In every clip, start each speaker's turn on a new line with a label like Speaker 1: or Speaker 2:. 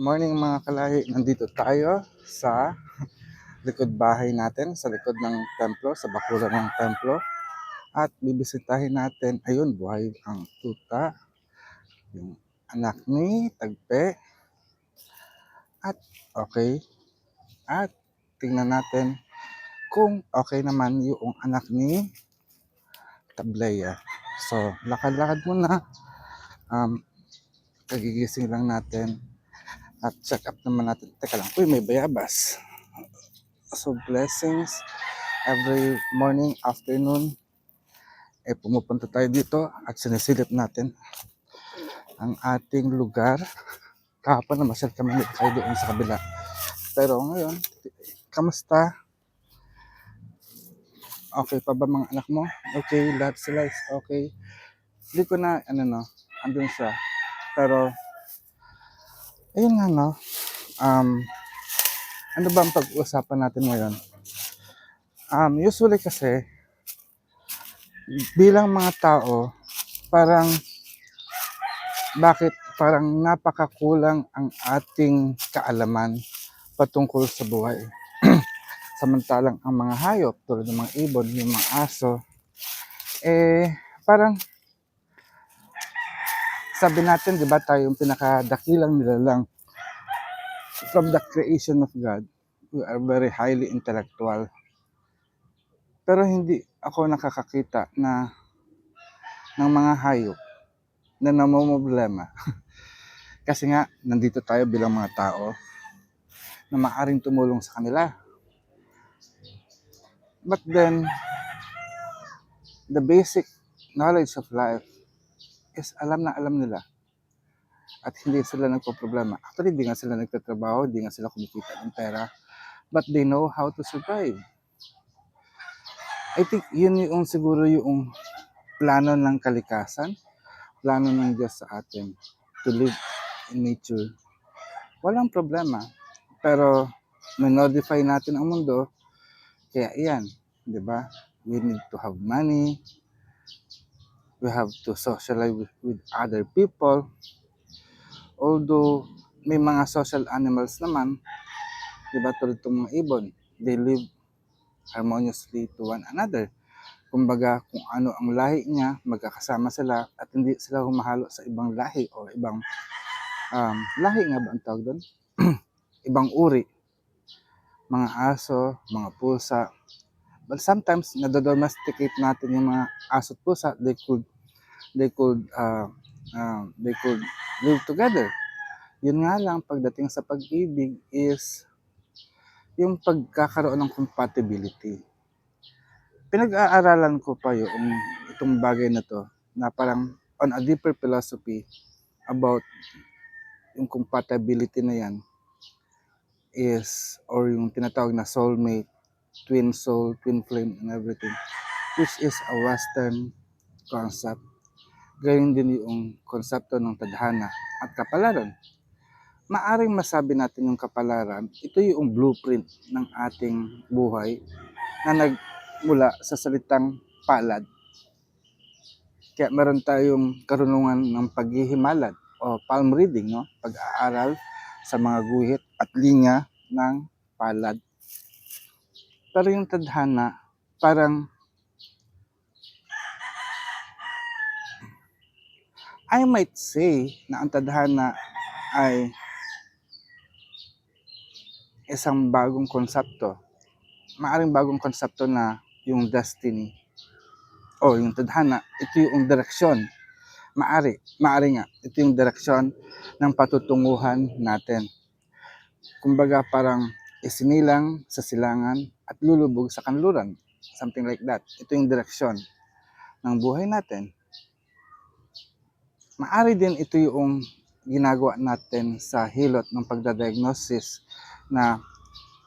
Speaker 1: Morning mga kalahi, nandito tayo sa likod bahay natin, sa likod ng templo, sa bakuran ng templo. At bibisitahin natin, ayun, buhay ang tuta, yung anak ni Tagpe. At okay, at tingnan natin kung okay naman yung anak ni Tableya. So, lakad-lakad muna. Um, kagigising lang natin at check up naman natin. Teka lang, uy, may bayabas. So, blessings every morning, afternoon. Eh, pumupunta tayo dito at sinisilip natin ang ating lugar. Kahapon na masyal kami tayo doon sa kabila. Pero ngayon, kamusta? Okay pa ba mga anak mo? Okay, lahat sila is okay. Hindi ko na, ano no, andun siya. Pero, ayun nga no, um, ano ba ang pag-uusapan natin ngayon? Um, usually kasi, bilang mga tao, parang, bakit parang napakakulang ang ating kaalaman patungkol sa buhay. Samantalang ang mga hayop, tulad ng mga ibon, yung mga aso, eh, parang, sabi natin, di ba, tayo yung pinakadakilang nilalang from the creation of God, we are very highly intellectual. Pero hindi ako nakakakita na ng mga hayop na namomroblema. Kasi nga, nandito tayo bilang mga tao na maaring tumulong sa kanila. But then, the basic knowledge of life is alam na alam nila. At hindi sila nagpo-problema. Actually, hindi nga sila nagtatrabaho, hindi nga sila kumikita ng pera. But they know how to survive. I think yun yung siguro yung plano ng kalikasan, plano ng Diyos sa atin to live in nature. Walang problema. Pero, minodify natin ang mundo, kaya iyan, di ba? We need to have money, we have to socialize with, other people. Although may mga social animals naman, di ba tulad itong mga ibon, they live harmoniously to one another. Kumbaga, kung ano ang lahi niya, magkakasama sila at hindi sila humahalo sa ibang lahi o ibang um, lahi nga ba ang tawag doon? ibang uri. Mga aso, mga pusa. But sometimes, nadodomesticate natin yung mga aso at pusa. They could, they could, uh, uh, they could live together. Yun nga lang, pagdating sa pag-ibig is yung pagkakaroon ng compatibility. Pinag-aaralan ko pa yung itong bagay na to na parang on a deeper philosophy about yung compatibility na yan is or yung tinatawag na soulmate, twin soul, twin flame and everything which is a western concept. Gayon din yung konsepto ng tadhana at kapalaran. Maaring masabi natin yung kapalaran, ito yung blueprint ng ating buhay na nagmula sa salitang palad. Kaya meron tayong karunungan ng paghihimalad o palm reading, no? pag-aaral sa mga guhit at linya ng palad. Pero yung tadhana, parang I might say na ang tadhana ay isang bagong konsepto. Maaring bagong konsepto na yung destiny o yung tadhana, ito yung direksyon. Maari, maari nga, ito yung direksyon ng patutunguhan natin. Kumbaga parang isinilang sa silangan at lulubog sa kanluran. Something like that. Ito yung direksyon ng buhay natin. Maari din ito yung ginagawa natin sa hilot ng pagdadiagnosis na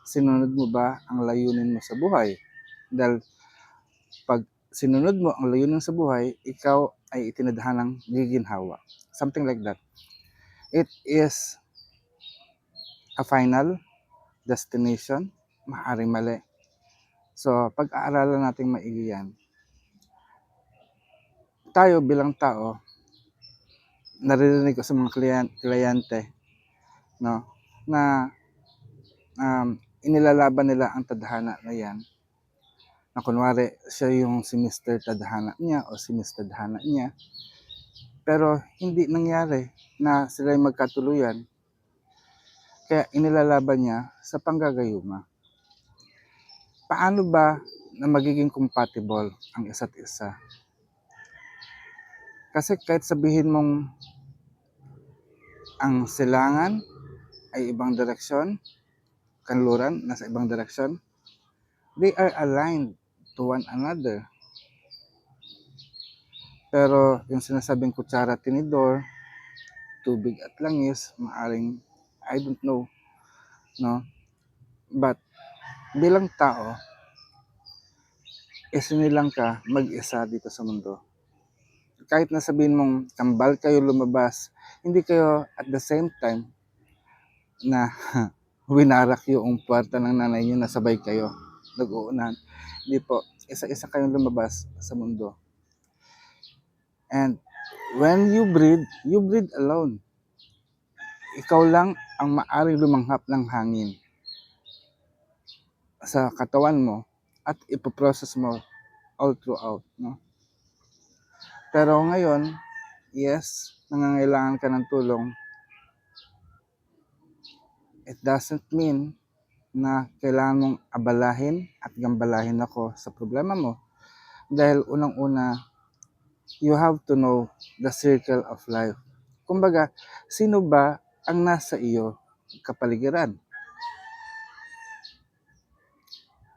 Speaker 1: sinunod mo ba ang layunin mo sa buhay? Dahil pag sinunod mo ang layunin sa buhay, ikaw ay itinadhanang giginhawa. Something like that. It is a final destination, maaaring mali. So, pag-aaralan natin maigi yan. Tayo bilang tao, naririnig ko sa mga kliyan, kliyente no? Na um, inilalaban nila ang tadhana na yan. Na kunwari, siya yung si Mr. Tadhana niya o si Miss Tadhana niya. Pero hindi nangyari na sila magkatuluyan. Kaya inilalaban niya sa panggagayuma. Paano ba na magiging compatible ang isa't isa? Kasi kahit sabihin mong ang silangan ay ibang direksyon, kanluran nasa ibang direksyon, they are aligned to one another. Pero yung sinasabing kutsara tinidor, tubig at langis, maaring, I don't know, no? But, bilang tao, isinilang ka mag-isa dito sa mundo. Kahit na sabihin mong kambal kayo lumabas, hindi kayo at the same time na winarak yung puwerta ng nanay nyo na sabay kayo nag-uunan. Hindi po, isa-isa kayong lumabas sa mundo. And when you breathe, you breathe alone. Ikaw lang ang maaring lumanghap ng hangin sa katawan mo at ipoprocess mo all throughout. No? Pero ngayon, yes, nangangailangan ka ng tulong. It doesn't mean na kailangan mong abalahin at gambalahin ako sa problema mo. Dahil unang-una, you have to know the circle of life. Kumbaga, sino ba ang nasa iyo kapaligiran?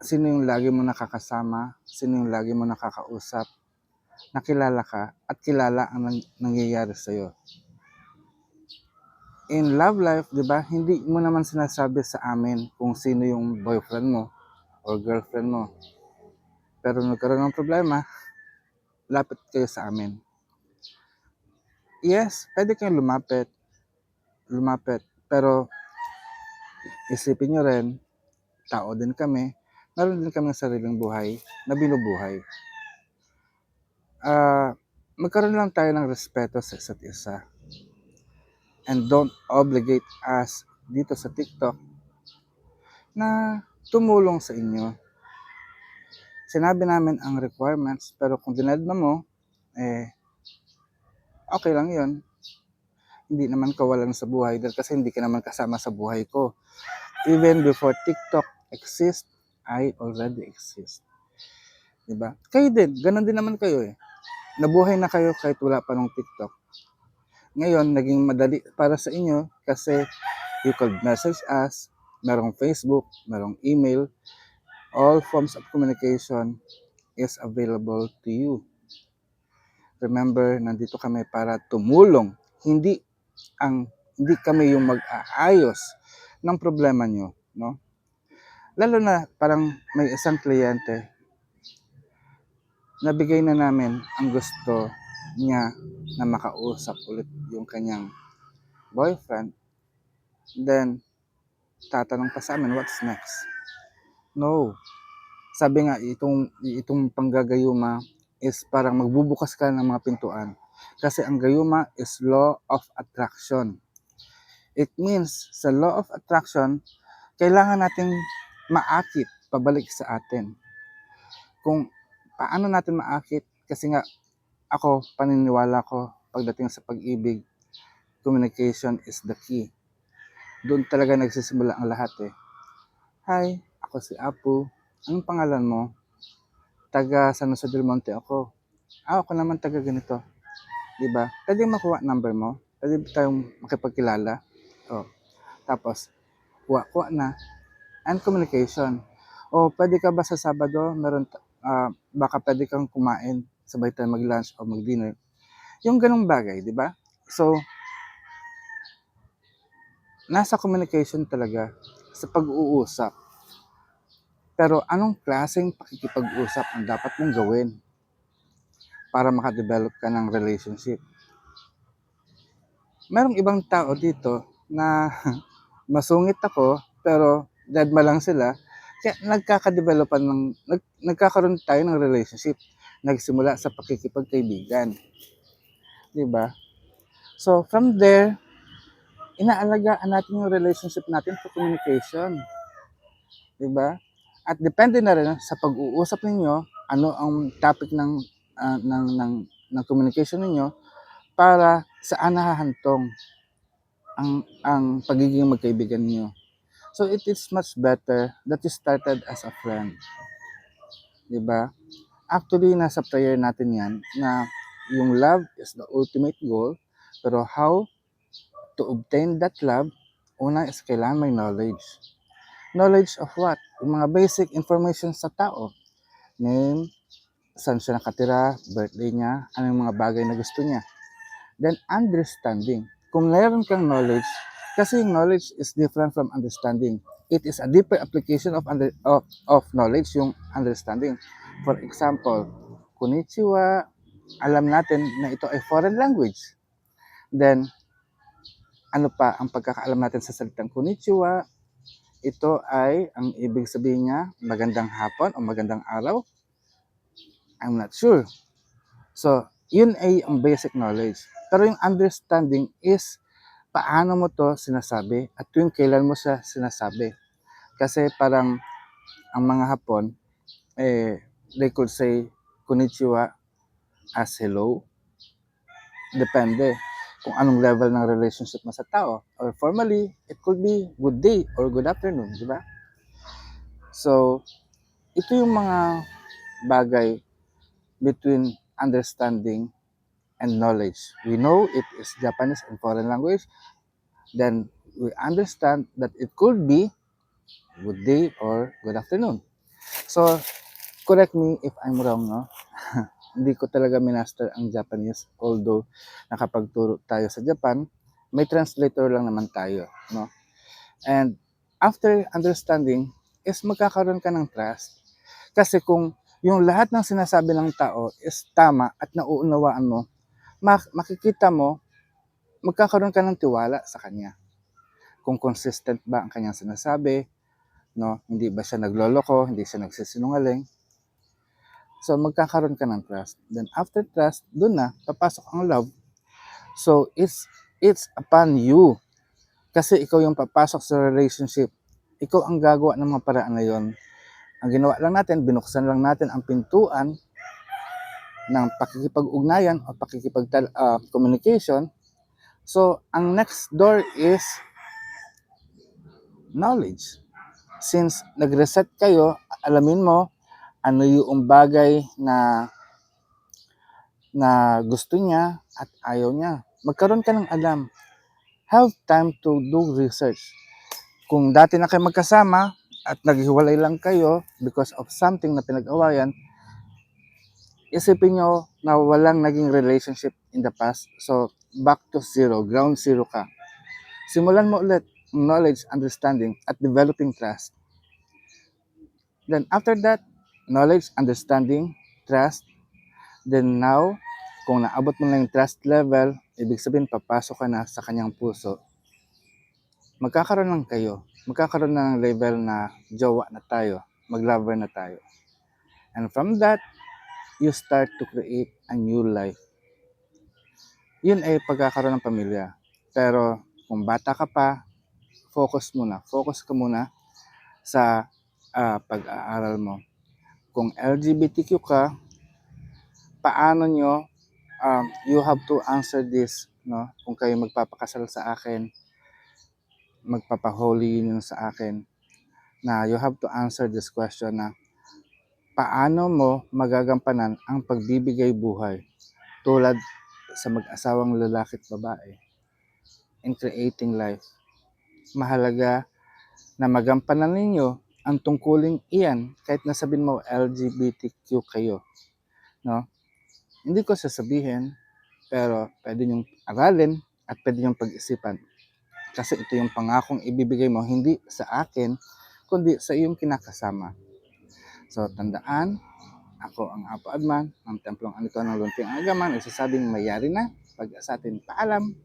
Speaker 1: Sino yung lagi mo nakakasama? Sino yung lagi mo nakakausap? Nakilala ka at kilala ang nang- nangyayari sa iyo. In love life, di ba, hindi mo naman sinasabi sa amin kung sino yung boyfriend mo or girlfriend mo. Pero nagkaroon ng problema, lapit kayo sa amin. Yes, pwede kayong lumapit. Lumapit. Pero isipin nyo rin, tao din kami. Meron din kami sariling buhay na binubuhay. Ah, magkaroon lang tayo ng respeto sa isa't isa. And don't obligate us dito sa TikTok na tumulong sa inyo. Sinabi namin ang requirements, pero kung dinadma mo, eh, okay lang yon Hindi naman kawalan sa buhay dahil kasi hindi ka naman kasama sa buhay ko. Even before TikTok exist, I already exist. Diba? Kayo din, ganun din naman kayo eh. Nabuhay na kayo kahit wala pa nung TikTok. Ngayon, naging madali para sa inyo kasi you could message us, merong Facebook, merong email, all forms of communication is available to you. Remember, nandito kami para tumulong, hindi ang hindi kami yung mag-aayos ng problema nyo, no? Lalo na parang may isang kliyente nabigay na namin ang gusto niya na makausap ulit yung kanyang boyfriend. Then, tatanong pa sa amin, what's next? No. Sabi nga, itong, itong panggagayuma is parang magbubukas ka ng mga pintuan. Kasi ang gayuma is law of attraction. It means, sa law of attraction, kailangan nating maakit pabalik sa atin. Kung paano natin maakit, kasi nga, ako, paniniwala ko, pagdating sa pag-ibig, communication is the key. Doon talaga nagsisimula ang lahat eh. Hi, ako si Apu. Anong pangalan mo? Taga San Jose del Monte ako. Ah, ako naman taga ganito. Di ba? Pwede makuha number mo? Pwede tayong makipagkilala? Oh. Tapos, kuha-kuha na. And communication. O, pwede ka ba sa Sabado? Meron, ah, baka pwede kang kumain. Sabay tayo mag-lunch o mag-dinner. Yung ganong bagay, di ba? So, nasa communication talaga sa pag-uusap. Pero anong klaseng pakikipag-usap ang dapat mong gawin para makadevelop ka ng relationship? Merong ibang tao dito na masungit ako pero deadma lang sila kaya nagkakadevelopan ng nag, nagkakaroon tayo ng relationship nagsimula sa pakikipagkaibigan. ba? So from there inaalagaan natin yung relationship natin through communication. ba? At depende na rin sa pag-uusap ninyo, ano ang topic ng ah, ng ng ng communication ninyo para saan nahahantong ang ang pagiging magkaibigan niyo. So it is much better that you started as a friend. 'Di ba? Actually, nasa prayer natin 'yan na yung love is the ultimate goal, pero how to obtain that love, una is kailangan may knowledge. Knowledge of what? Yung mga basic information sa tao. Name, saan siya nakatira, birthday niya, ano yung mga bagay na gusto niya. Then, understanding. Kung meron kang knowledge, kasi yung knowledge is different from understanding. It is a deeper application of, under, of, of knowledge, yung understanding. For example, konnichiwa, alam natin na ito ay foreign language. Then, ano pa ang pagkakaalam natin sa salitang konnichiwa? Ito ay, ang ibig sabihin niya, magandang hapon o magandang araw? I'm not sure. So, yun ay ang basic knowledge. Pero yung understanding is, paano mo to sinasabi at yung kailan mo siya sinasabi. Kasi parang, ang mga hapon, eh, they could say, konnichiwa as hello. Depende kung anong level ng relationship mo sa tao. Or formally, it could be good day or good afternoon, di ba? So, ito yung mga bagay between understanding and knowledge. We know it is Japanese and foreign language. Then, we understand that it could be good day or good afternoon. So, correct me if I'm wrong, no? Hindi ko talaga minaster ang Japanese. Although, nakapagturo tayo sa Japan, may translator lang naman tayo, no? And after understanding, is magkakaroon ka ng trust. Kasi kung yung lahat ng sinasabi ng tao is tama at nauunawaan mo, mak- makikita mo, magkakaroon ka ng tiwala sa kanya. Kung consistent ba ang kanyang sinasabi, no? Hindi ba siya nagloloko, hindi siya nagsisinungaling. So, magkakaroon ka ng trust. Then, after trust, dun na, papasok ang love. So, it's, it's upon you. Kasi ikaw yung papasok sa relationship. Ikaw ang gagawa ng mga paraan na yun. Ang ginawa lang natin, binuksan lang natin ang pintuan ng pakikipag-ugnayan o pakikipag-communication. so, ang next door is knowledge. Since nag-reset kayo, alamin mo ano yung bagay na na gusto niya at ayaw niya. Magkaroon ka ng alam. Have time to do research. Kung dati na kayo magkasama at naghiwalay lang kayo because of something na pinag-awayan, isipin nyo na walang naging relationship in the past. So, back to zero, ground zero ka. Simulan mo ulit knowledge, understanding, at developing trust. Then after that, knowledge, understanding, trust. Then now, kung naabot mo na yung trust level, ibig sabihin papasok ka na sa kanyang puso. Magkakaroon lang kayo. Magkakaroon na ng level na jowa na tayo. Mag-lover na tayo. And from that, you start to create a new life. Yun ay pagkakaroon ng pamilya. Pero kung bata ka pa, focus muna. Focus ka muna sa ah, pag-aaral mo. Kung LGBTQ ka, paano nyo, um, you have to answer this, no? Kung kayo magpapakasal sa akin, magpapa-holy union sa akin, na you have to answer this question na paano mo magagampanan ang pagbibigay buhay tulad sa mag-asawang lalaki at babae in creating life. Mahalaga na magampanan ninyo ang tungkuling iyan kahit nasabihin mo LGBTQ kayo. No? Hindi ko sasabihin, pero pwede niyong aralin at pwede niyong pag-isipan. Kasi ito yung pangakong ibibigay mo hindi sa akin, kundi sa iyong kinakasama. So, tandaan, ako ang Apo Adman, ang Templong Anito ng Lunting Agaman, ay sasabing mayari na pag sa atin paalam.